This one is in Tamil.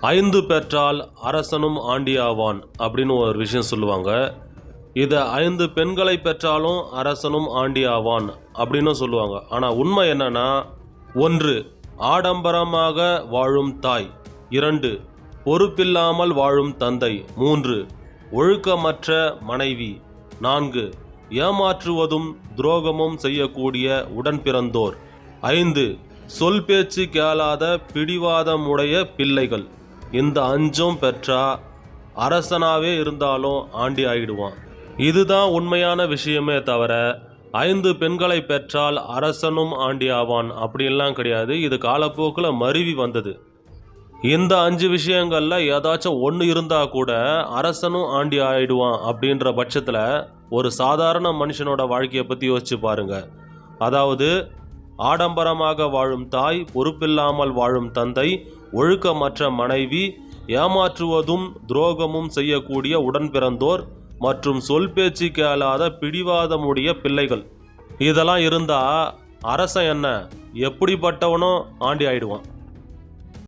ஐந்து பெற்றால் அரசனும் ஆண்டியாவான் அப்படின்னு ஒரு விஷயம் சொல்லுவாங்க. இதை ஐந்து பெண்களை பெற்றாலும் அரசனும் ஆண்டியாவான் அப்படின்னு சொல்லுவாங்க. ஆனால் உண்மை என்னன்னா ஒன்று ஆடம்பரமாக வாழும் தாய். இரண்டு பொறுப்பில்லாமல் வாழும் தந்தை. மூன்று ஒழுக்கமற்ற மனைவி. நான்கு ஏமாற்றுவதும் துரோகமும் செய்யக்கூடிய உடன்பிறந்தோர் ஐந்து சொல் பேச்சு கேளாத பிடிவாதமுடைய பிள்ளைகள். இந்த அஞ்சும் பெற்றா அரசனாகவே இருந்தாலும் ஆண்டி ஆகிடுவான் இதுதான் உண்மையான விஷயமே தவிர ஐந்து பெண்களை பெற்றால் அரசனும் ஆண்டி ஆவான் அப்படின்லாம் கிடையாது. இது காலப்போக்கில் மருவி வந்தது. இந்த அஞ்சு விஷயங்களில் ஏதாச்சும் ஒன்று இருந்தால் கூட அரசனும் ஆண்டி ஆயிடுவான் அப்படின்ற பட்சத்தில் ஒரு சாதாரண மனுஷனோட வாழ்க்கையை பற்றி யோசிச்சு பாருங்க. அதாவது ஆடம்பரமாக வாழும் தாய் பொறுப்பில்லாமல் வாழும் தந்தை ஒழுக்கமற்ற மனைவி ஏமாற்றுவதும் துரோகமும் செய்யக்கூடிய உடன்பிறந்தோர் மற்றும் சொல் பேச்சு கேளாத பிடிவாதமுடைய பிள்ளைகள். இதெல்லாம் இருந்தால் அரசன் என்ன? எப்படிப்பட்டவனும் ஆண்டி ஆயிடுவான்.